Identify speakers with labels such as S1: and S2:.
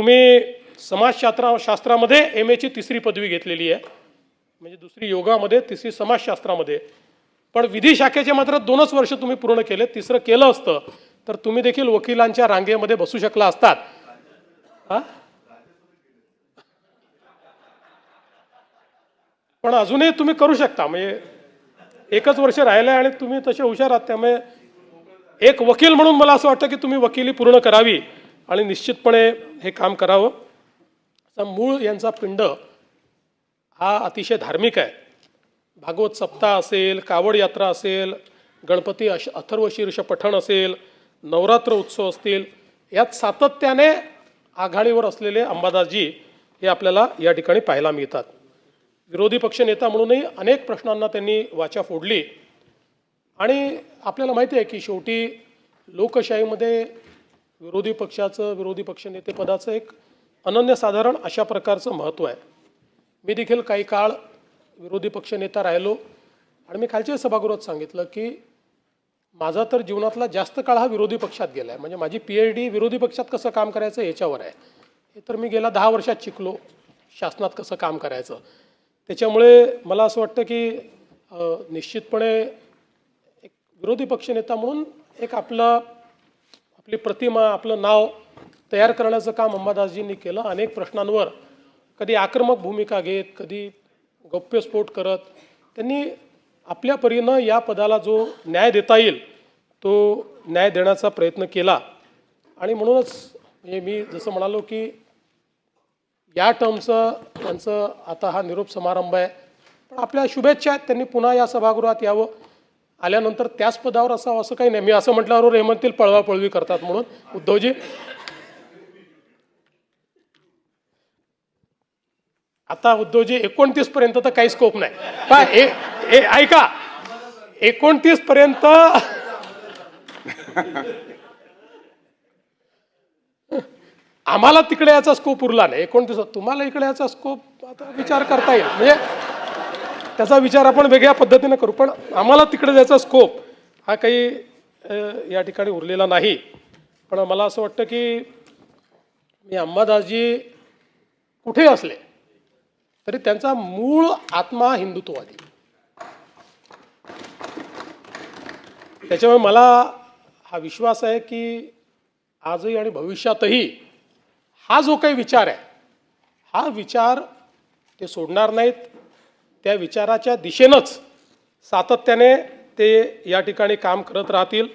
S1: तुम्ही समाजशास्त्रा शास्त्रामध्ये एम एची तिसरी पदवी घेतलेली आहे. म्हणजे दुसरी योगामध्ये तिसरी समाजशास्त्रामध्ये. पण विधी शाखेचे मात्र दोनच वर्ष तुम्ही पूर्ण केले. तिसरं केलं असतं तर तुम्ही देखील वकिलांच्या रांगेमध्ये बसू शकला असतात. हा? पण अजूनही तुम्ही करू शकता. म्हणजे एकच वर्ष राहिलं आणि तुम्ही तसे हुशार आहात. त्यामुळे एक वकील म्हणून मला असं वाटतं की तुम्ही वकिली पूर्ण करावी. आणि निश्चितपणे हे काम करावं. मूळ यांचा पिंड हा अतिशय धार्मिक आहे. भागवत सप्ताह असेल कावड यात्रा असेल गणपती अश अथर्वशीर्ष पठण असेल नवरात्र उत्सव असतील यात सातत्याने आघाडीवर असलेले अंबादासजी हे आपल्याला या ठिकाणी पाहायला मिळतात. विरोधी पक्षनेता म्हणूनही अनेक प्रश्नांना त्यांनी वाचा फोडली. आणि आपल्याला माहिती आहे की शेवटी लोकशाहीमध्ये विरोधी पक्षाचं विरोधी पक्षनेतेपदाचं एक अनन्यसाधारण अशा प्रकारचं महत्त्व आहे. मी देखील काही काळ विरोधी पक्षनेता राहिलो आणि मी खालच्या सभागृहात सांगितलं की माझा तर जीवनातला जास्त काळ हा विरोधी पक्षात गेला आहे म्हणजे माझी पी एच डी विरोधी पक्षात कसं काम करायचं याच्यावर आहे. हे तर मी गेल्या दहा वर्षात शिकलो शासनात कसं काम करायचं. त्याच्यामुळे मला असं वाटतं की निश्चितपणे एक विरोधी पक्षनेता म्हणून एक आपलं आपली प्रतिमा आपलं नाव तयार करण्याचं काम अंबादासजींनी केलं. अनेक प्रश्नांवर कधी आक्रमक भूमिका घेत कधी गौप्यस्फोट करत त्यांनी आपल्या परीनं या पदाला जो न्याय देता येईल तो न्याय देण्याचा प्रयत्न केला. आणि म्हणूनच म्हणजे मी जसं म्हणालो की या टर्मचं त्यांचं आता हा निरोप समारंभ आहे. पण आपल्या शुभेच्छा आहेत त्यांनी पुन्हा या सभागृहात यावं. आल्यानंतर त्याच पदावर असावं असं काही नाही. मी असं म्हटल्यावर हे म्हणतील पळवापळवी करतात म्हणून. उद्धवजी आता उद्धवजी एकोणतीस पर्यंत तर काही स्कोप नाही. काय ए- ऐका. एकोणतीस पर्यंत आम्हाला तिकडे याचा स्कोप उरला नाही. एकोणतीस तुम्हाला इकडे याचा स्कोप आता विचार करता येईल. म्हणजे त्याचा विचार आपण वेगळ्या पद्धतीने करू. पण आम्हाला तिकडे जायचा स्कोप हा काही या ठिकाणी उरलेला नाही. पण मला असं वाटतं की मी अंबादासजी कुठे असले तरी त्यांचा मूळ आत्मा हिंदुत्ववादी. त्याच्यामुळे मला हा विश्वास आहे की आजही आणि भविष्यातही हा जो काही विचार आहे हा विचार ते सोडणार नाहीत. त्या विचाराच्या दिशेनंच सातत्याने ते या ठिकाणी काम करत राहतील.